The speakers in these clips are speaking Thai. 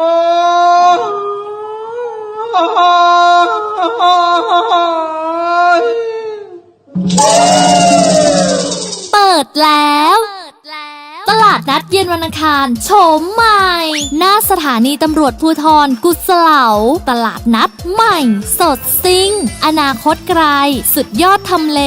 เปิดแล้ว ตลาดนัดเย็นวันอังคาร โฉมใหม่หน้า สถานีตำรวจภูทรกุศเหลา ตลาดนัดใหม่ สดซิงอนาคตไกล สุดยอดทำเล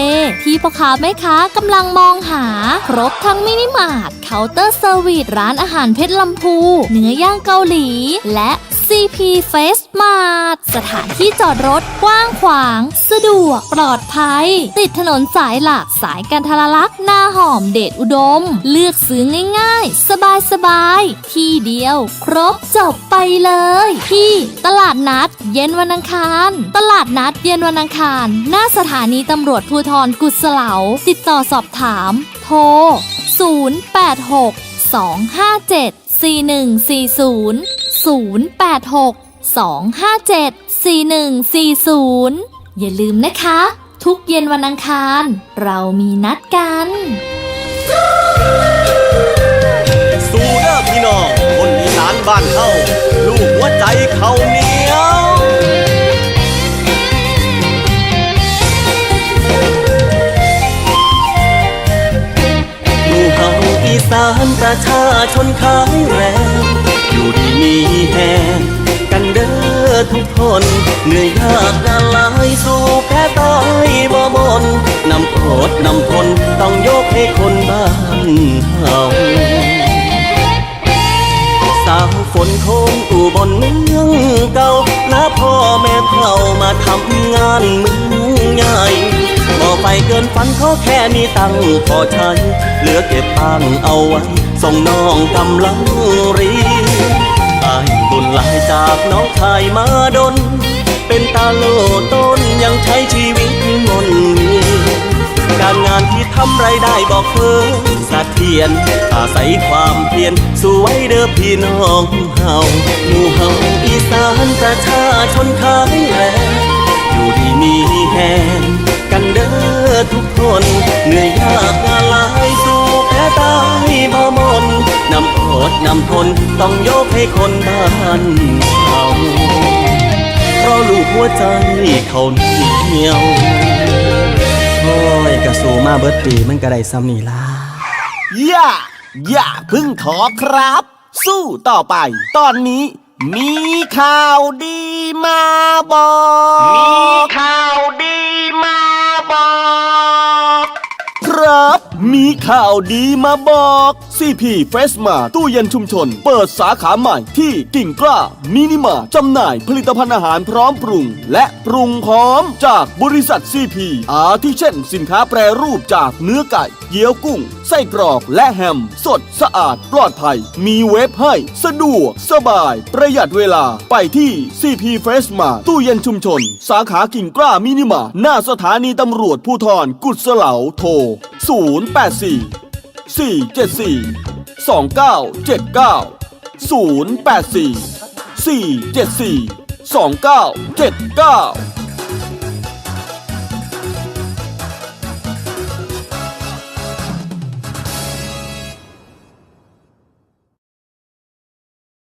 ที่พ่อค้าแม่ค้ากำลังมองหา ครบทั้งมินิมาร์ทเคาน์เตอร์เซอร์วิสร้านอาหารเพชรลำพู เนื้อย่างเกาหลี และ CP Face Mart สถานที่จอดรถกว้างขวาง ดวก ปลอดภัย ติดถนนสายหลักสายกันทรลักษณ์หน้าหอมเดชอุดม เลือกซื้อง่ายๆ สบายๆที่เดียว ครบจบไปเลย ที่ตลาดนัดเย็นวันอังคาร ตลาดนัดเย็นวันอังคาร หน้าสถานีตำรวจภูทรกุศเหลา ติดต่อสอบถาม โทร 086 257 4140 086 257 4140 อย่าลืมนะคะ ทุกเย็นวันอังคาร เรามีนัดกันสู่เด้อพี่น้องคนอีสานบ้านเฮาลูกหัวใจเขาเหนียวอยู่เฮาอีสานประชาชนขายแรงอยู่ดีมีแหง ทุกคนเหนื่อยยากละลายสู่แพ้ตายบ่บนนำโอดนำทนต้องยกให้คนบ้านเฮาสาวฝนคงอู่บนเมืองเก่าลาพ่อแม่เฒ่ามาทำงานเมืองใหญ่บ่ไปเกินฝันเขาแค่มีตังพอใช้เหลือเก็บตังเอาไว้ ส่งน้องกำลังเรียน จากน้องชายมาดน เป็นตาโลต้นยังใช้ชีวิตมนีการงานที่ทำไรายได้บอกเคยสะเทียนอาศัยความเพียรสู้ไว้เด้อพี่น้องเฮาหมู่เฮาอีสานประชาชนขายแรงอยู่ดีมีแหงกันเด้อทุกคน เหนื่อยยากงานหลายสู้แพ้ตายบ่มนนำ ดนำทนต้องยกให้คนบ้านเฮาเพราะลูกหัวใจเขาเหนียวโอ้ยกระสูมาเบิดปีมันก็ได้ซ้ำนี่ล่ะอย่า อย่าพึ่งท้อครับ สู้ต่อไป ตอนนี้มีข่าวดีมาบอก ข่าวดีมาบอก CP f r e s h m a ตู้เย็นชุมชน เปิดสาขาใหม่ที่กิ่งกล้ามินิมาจำหน่ายผลิตภัณฑ์อาหารพร้อมปรุง และปรุงพร้อมจากบริษัท CP อาทิเช่น สินค้าแปรรูปจากเนื้อไก่เกี๊ยวกุ้ง ไส้กรอกและแฮม สดสะอาดปลอดภัย มีเวฟให้ สะดวก สบาย ประหยัดเวลาไปที่ CP f r e s h m a ตู้เย็นชุมชน สาขากิ่งกล้ามินิมาหน้าสถานีตำรวจภูธรกุศเหลาโทร4 474 2979 084 474 2979